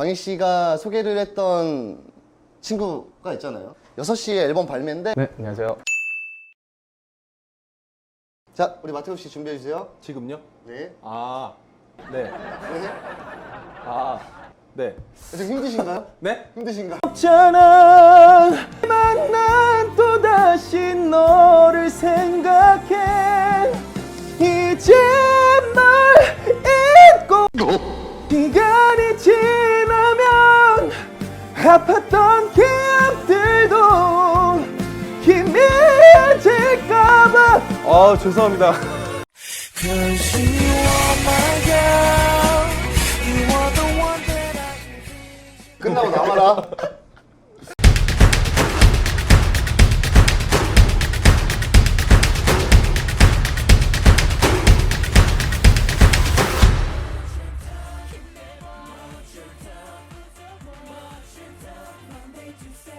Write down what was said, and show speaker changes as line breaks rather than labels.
광희 씨가 소개를 했던 친구가 있잖아요. 6시에 앨범 발매인데
네, 안녕하세요.
자, 우리 마테오 씨 준비해 주세요.
지금요?
네.
아, 네.
네.
아, 네.
좀 힘드신가요?
네?
힘드신가요?
없잖아. 만난 또 다시 너를 생각해. 이제 널 잊고 시간이 지나면 아팠던 기억들도 희미해질까봐. 아, 죄송합니다.
끝나고 나와라. to say.